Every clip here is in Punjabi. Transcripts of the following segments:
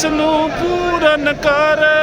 ਜਿਸ ਨੂੰ ਪੂਰਨ ਕਰ।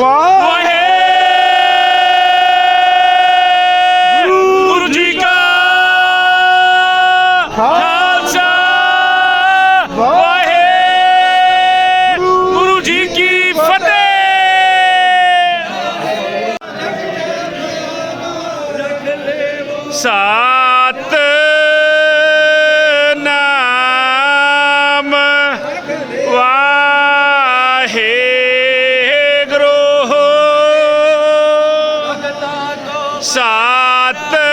वाह রাত্রে